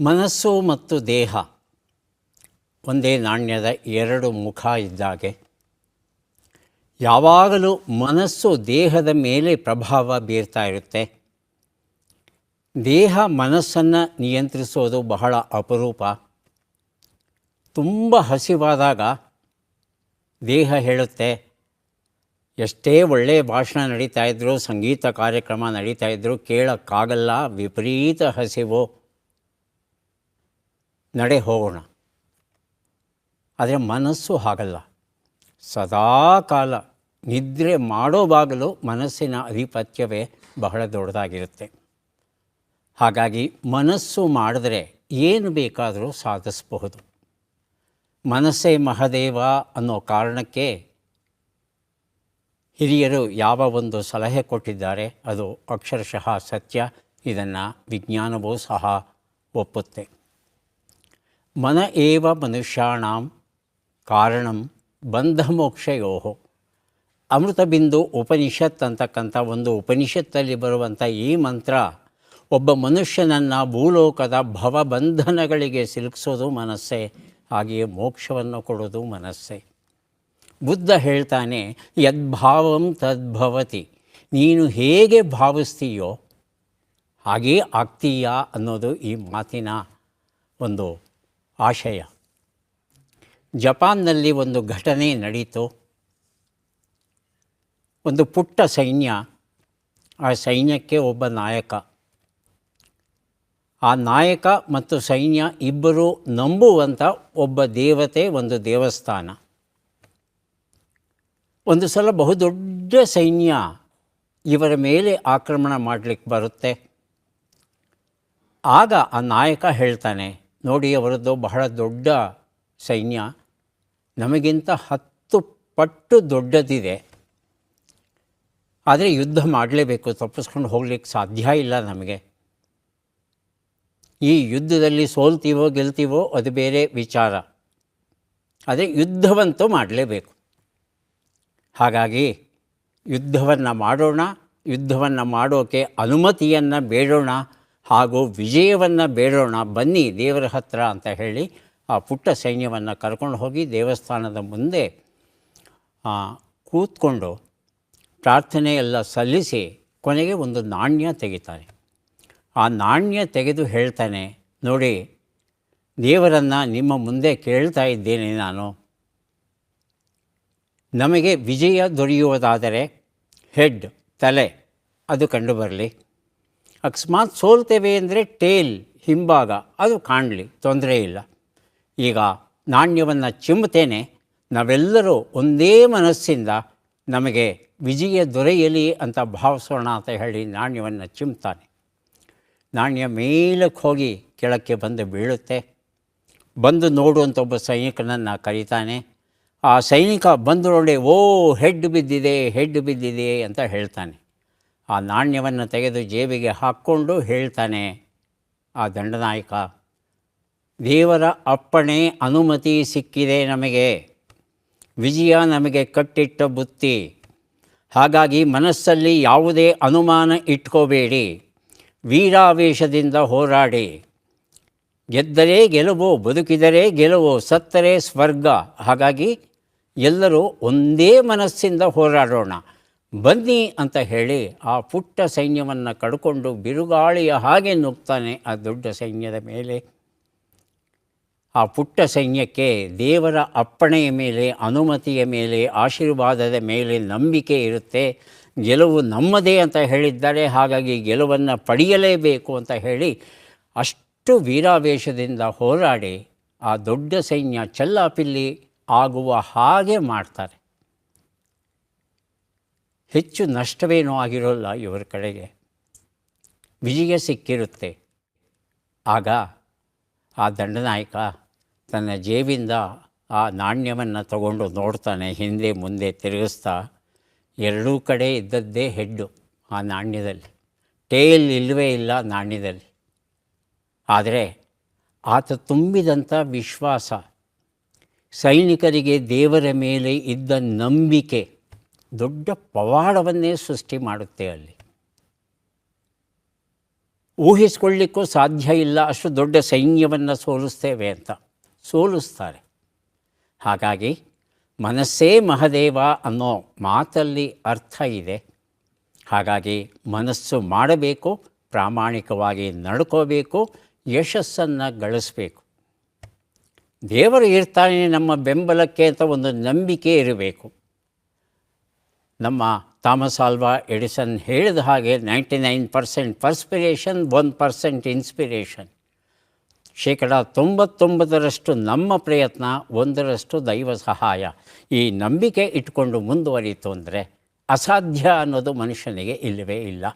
ಮನಸ್ಸು ಮತ್ತು ದೇಹ ಒಂದೇ ನಾಣ್ಯದ ಎರಡು ಮುಖ ಇದ್ದಾಗೆ. ಯಾವಾಗಲೂ ಮನಸ್ಸು ದೇಹದ ಮೇಲೆ ಪ್ರಭಾವ ಬೀರ್ತಾ ಇರುತ್ತೆ. ದೇಹ ಮನಸ್ಸನ್ನು ನಿಯಂತ್ರಿಸೋದು ಬಹಳ ಅಪರೂಪ. ತುಂಬ ಹಸಿವಾದಾಗ ದೇಹ ಹೇಳುತ್ತೆ, ಎಷ್ಟೇ ಒಳ್ಳೆಯ ಭಾಷಣ ನಡೀತಾ ಇದ್ದರೂ ಸಂಗೀತ ಕಾರ್ಯಕ್ರಮ ನಡೀತಾ ಇದ್ದರೂ ಕೇಳೋಕ್ಕಾಗಲ್ಲ, ವಿಪರೀತ ಹಸಿವು. ನಡೆ ಹೋಗೋಣ. ಆದರೆ ಮನಸ್ಸು ಹಾಗಲ್ಲ. ಸದಾ ಕಾಲ ನಿದ್ರೆ ಮಾಡೋವಾಗಲೂ ಮನಸ್ಸಿನ ಅಧಿಪತ್ಯವೇ ಬಹಳ ದೊಡ್ಡದಾಗಿರುತ್ತೆ. ಹಾಗಾಗಿ ಮನಸ್ಸು ಮಾಡಿದ್ರೆ ಏನು ಬೇಕಾದರೂ ಸಾಧಿಸಬಹುದು. ಮನಸ್ಸೇ ಮಹದೇವ ಅನ್ನೋ ಕಾರಣಕ್ಕೆ ಹಿರಿಯರು ಯಾವ ಒಂದು ಸಲಹೆ ಕೊಟ್ಟಿದ್ದಾರೆ ಅದು ಅಕ್ಷರಶಃ ಸತ್ಯ. ಇದನ್ನು ವಿಜ್ಞಾನವೂ ಸಹ ಒಪ್ಪುತ್ತೆ. ಮನ ಏವ ಮನುಷ್ಯಾಣಂ ಕಾರಣಂ ಬಂಧಮೋಕ್ಷಯೋ. ಅಮೃತಬಿಂದು ಉಪನಿಷತ್ ಅಂತಕ್ಕಂಥ ಒಂದು ಉಪನಿಷತ್ತಲ್ಲಿ ಬರುವಂಥ ಈ ಮಂತ್ರ ಒಬ್ಬ ಮನುಷ್ಯನನ್ನು ಭೂಲೋಕದ ಭವಬಂಧನಗಳಿಗೆ ಸಿಲುಕಿಸೋದು ಮನಸ್ಸೇ, ಹಾಗೆಯೇ ಮೋಕ್ಷವನ್ನು ಕೊಡೋದು ಮನಸ್ಸೇ. ಬುದ್ಧ ಹೇಳ್ತಾನೆ, ಯದ್ಭಾವಂ ತದ್ಭವತಿ, ನೀನು ಹೇಗೆ ಭಾವಿಸ್ತೀಯೋ ಹಾಗೇ ಆಗ್ತೀಯಾ ಅನ್ನೋದು ಈ ಮಾತಿನ ಒಂದು ಆಶಯ. ಜಪಾನ್ನಲ್ಲಿ ಒಂದು ಘಟನೆ ನಡೀತು. ಒಂದು ಪುಟ್ಟ ಸೈನ್ಯ, ಆ ಸೈನ್ಯಕ್ಕೆ ಒಬ್ಬ ನಾಯಕ. ಆ ನಾಯಕ ಮತ್ತು ಸೈನ್ಯ ಇಬ್ಬರು ನಂಬುವಂಥ ಒಬ್ಬ ದೇವತೆ, ಒಂದು ದೇವಸ್ಥಾನ. ಒಂದು ಸಲ ಬಹುದೊಡ್ಡ ಸೈನ್ಯ ಇವರ ಮೇಲೆ ಆಕ್ರಮಣ ಮಾಡಲಿಕ್ಕೆ ಬರುತ್ತೆ. ಆಗ ಆ ನಾಯಕ ಹೇಳ್ತಾನೆ ನೋಡಿ, ಅವರದ್ದು ಬಹಳ ದೊಡ್ಡ ಸೈನ್ಯ. ನಮಗಿಂತ ಹತ್ತು ಪಟ್ಟು ದೊಡ್ಡದಿದೆ. ಆದರೆ ಯುದ್ಧ ಮಾಡಲೇಬೇಕು, ತಪ್ಪಿಸ್ಕೊಂಡು ಹೋಗ್ಲಿಕ್ಕೆ ಸಾಧ್ಯ ಇಲ್ಲ ನಮಗೆ. ಈ ಯುದ್ಧದಲ್ಲಿ ಸೋಲ್ತೀವೋ, ಗೆಲ್ತೀವೋ, ಅದು ಬೇರೆ ವಿಚಾರ. ಆದರೆ ಯುದ್ಧವಂತೂ ಮಾಡಲೇಬೇಕು. ಹಾಗಾಗಿ ಯುದ್ಧವನ್ನು ಮಾಡೋಣ, ಯುದ್ಧವನ್ನು ಮಾಡೋಕೆ ಅನುಮತಿಯನ್ನು ಬೇಡೋಣ. ಹಾಗೂ ವಿಜಯವನ್ನು ಬೇಡೋಣ, ಬನ್ನಿ ದೇವರ ಹತ್ರ ಅಂತ ಹೇಳಿ ಆ ಪುಟ್ಟ ಸೈನ್ಯವನ್ನು ಕರ್ಕೊಂಡು ಹೋಗಿ ದೇವಸ್ಥಾನದ ಮುಂದೆ ಕೂತ್ಕೊಂಡು ಪ್ರಾರ್ಥನೆ ಎಲ್ಲ ಸಲ್ಲಿಸಿ ಕೊನೆಗೆ ಒಂದು ನಾಣ್ಯ ತೆಗಿತಾನೆ ಆ ನಾಣ್ಯ ತೆಗೆದು ಹೇಳ್ತಾನೆ, ನೋಡಿ, ದೇವರನ್ನು ನಿಮ್ಮ ಮುಂದೆ ಕೇಳ್ತಾ ಇದ್ದೇನೆ ನಾನು. ನಮಗೆ ವಿಜಯ ದೊರೆಯುವುದಾದರೆ ಹೆಡ್, ತಲೆ, ಅದು ಕಂಡುಬರಲಿ. ಅಕಸ್ಮಾತ್ ಸೋಲ್ತೇವೆ ಅಂದರೆ ಟೇಲ್, ಹಿಂಭಾಗ, ಅದು ಕಾಣಲಿ, ತೊಂದರೆ ಇಲ್ಲ. ಈಗ ನಾಣ್ಯವನ್ನು ಚಿಮ್ಮುತ್ತೇನೆ, ನಾವೆಲ್ಲರೂ ಒಂದೇ ಮನಸ್ಸಿಂದ ನಮಗೆ ವಿಜಯ ದೊರೆಯಲಿ ಅಂತ ಭಾವಿಸೋಣ ಅಂತ ಹೇಳಿ ನಾಣ್ಯವನ್ನು ಚಿಮ್ತಾನೆ ನಾಣ್ಯ ಮೇಲಕ್ಕೆ ಹೋಗಿ ಕೆಳಕ್ಕೆ ಬಂದು ಬೀಳುತ್ತೆ. ಬಂದು ನೋಡುವಂಥ ಒಬ್ಬ ಸೈನಿಕನನ್ನು ಕರೀತಾನೆ, ಆ ಸೈನಿಕ ಬಂದು ನೋಡಿ ಓ, ಹೆಡ್ ಬಿದ್ದಿದೆ ಹೆಡ್ ಬಿದ್ದಿದೆ ಅಂತ ಹೇಳ್ತಾನೆ. ಆ ನಾಣ್ಯವನ್ನು ತೆಗೆದು ಜೇಬಿಗೆ ಹಾಕ್ಕೊಂಡು ಹೇಳ್ತಾನೆ, ಆ ದಂಡನಾಯಕ, ದೇವರ ಅಪ್ಪಣೆ ಅನುಮತಿ ಸಿಕ್ಕಿದೆ ನಮಗೆ, ವಿಜಯ ನಮಗೆ ಕಟ್ಟಿಟ್ಟ ಬುತ್ತಿ. ಹಾಗಾಗಿ ಮನಸ್ಸಲ್ಲಿ ಯಾವುದೇ ಅನುಮಾನ ಇಟ್ಕೋಬೇಡಿ, ವೀರಾವೇಶದಿಂದ ಹೋರಾಡಿ. ಗೆದ್ದರೆ ಗೆಲುವು, ಬದುಕಿದರೆ ಗೆಲುವು, ಸತ್ತರೆ ಸ್ವರ್ಗ. ಹಾಗಾಗಿ ಎಲ್ಲರೂ ಒಂದೇ ಮನಸ್ಸಿಂದ ಹೋರಾಡೋಣ. ಬನ್ನಿ ಅಂತ ಹೇಳಿ ಆ ಪುಟ್ಟ ಸೈನ್ಯವನ್ನು ಕಡ್ಕೊಂಡು ಬಿರುಗಾಳಿಯ ಹಾಗೆ ನುಗ್ತಾನೆ ಆ ದೊಡ್ಡ ಸೈನ್ಯದ ಮೇಲೆ. ಆ ಪುಟ್ಟ ಸೈನ್ಯಕ್ಕೆ ದೇವರ ಅಪ್ಪಣೆಯ ಮೇಲೆ, ಅನುಮತಿಯ ಮೇಲೆ, ಆಶೀರ್ವಾದದ ಮೇಲೆ ನಂಬಿಕೆ ಇರುತ್ತೆ. ಗೆಲುವು ನಮ್ಮದೇ ಅಂತ ಹೇಳಿದ್ದಾರೆ. ಹಾಗಾಗಿ ಗೆಲುವನ್ನು ಪಡೆಯಲೇಬೇಕು ಅಂತ ಹೇಳಿ ಅಷ್ಟು ವೀರಾವೇಶದಿಂದ ಹೋರಾಡಿ ಆ ದೊಡ್ಡ ಸೈನ್ಯ ಚೆಲ್ಲಾಪಿಲ್ಲಿ ಆಗುವ ಹಾಗೆ ಮಾಡ್ತಾರೆ. ಹೆಚ್ಚು ನಷ್ಟವೇನೂ ಆಗಿರೋಲ್ಲ ಇವರ ಕಡೆಗೆ. ವಿಜಯ ಸಿಕ್ಕಿರುತ್ತೆ. ಆಗ ಆ ದಂಡನಾಯಕ ತನ್ನ ಜೇಬಿಂದ ಆ ನಾಣ್ಯವನ್ನು ತಗೊಂಡು ನೋಡ್ತಾನೆ, ಹಿಂದೆ ಮುಂದೆ ತಿರುಗಿಸ್ತಾ, ಎರಡೂ ಕಡೆ ಇದ್ದದ್ದೇ ಹೆಡ್ಡು ಆ ನಾಣ್ಯದಲ್ಲಿ. ಟೇಲ್ ಇಲ್ಲವೇ ಇಲ್ಲ ನಾಣ್ಯದಲ್ಲಿ. ಆದರೆ ಆತ ತುಂಬಿದಂಥ ವಿಶ್ವಾಸ, ಸೈನಿಕರಿಗೆ ದೇವರ ಮೇಲೆ ಇದ್ದ ನಂಬಿಕೆ. ದೊಡ್ಡ ಪವಾಡವನ್ನೇ ಸೃಷ್ಟಿ ಮಾಡುತ್ತೆ ಅಲ್ಲಿ. ಊಹಿಸ್ಕೊಳ್ಳಿಕ್ಕೂ ಸಾಧ್ಯ ಇಲ್ಲ ಅಷ್ಟು ದೊಡ್ಡ ಸೈನ್ಯವನ್ನು ಸೋಲಿಸ್ತೇವೆ ಅಂತ. ಸೋಲಿಸ್ತಾರೆ. ಹಾಗಾಗಿ ಮನಸ್ಸೇ ಮಹದೇವ ಅನ್ನೋ ಮಾತಲ್ಲಿ ಅರ್ಥ ಇದೆ. ಹಾಗಾಗಿ ಮನಸ್ಸು ಮಾಡಬೇಕು, ಪ್ರಾಮಾಣಿಕವಾಗಿ ನಡ್ಕೋಬೇಕು, ಯಶಸ್ಸನ್ನು ಗಳಿಸಬೇಕು. ದೇವರು ಇರ್ತಾನೆ ನಮ್ಮ ಬೆಂಬಲಕ್ಕೆ ಅಂತ ಒಂದು ನಂಬಿಕೆ ಇರಬೇಕು. ನಮ್ಮ ಥಾಮಸ್ ಆಲ್ವಾ ಎಡಿಸನ್ ಹೇಳಿದ ಹಾಗೆ ninety nine percent perspiration, one percent inspiration. ಶೇಕಡ ತೊಂಬತ್ತೊಂಬತ್ತರಷ್ಟು ನಮ್ಮ ಪ್ರಯತ್ನ, ಒಂದರಷ್ಟು ದೈವ ಸಹಾಯ. ಈ ನಂಬಿಕೆ ಇಟ್ಕೊಂಡು ಮುಂದುವರಿಯಿತು ಅಂದರೆ ಅಸಾಧ್ಯ ಅನ್ನೋದು ಮನುಷ್ಯನಿಗೆ ಇಲ್ಲವೇ ಇಲ್ಲ.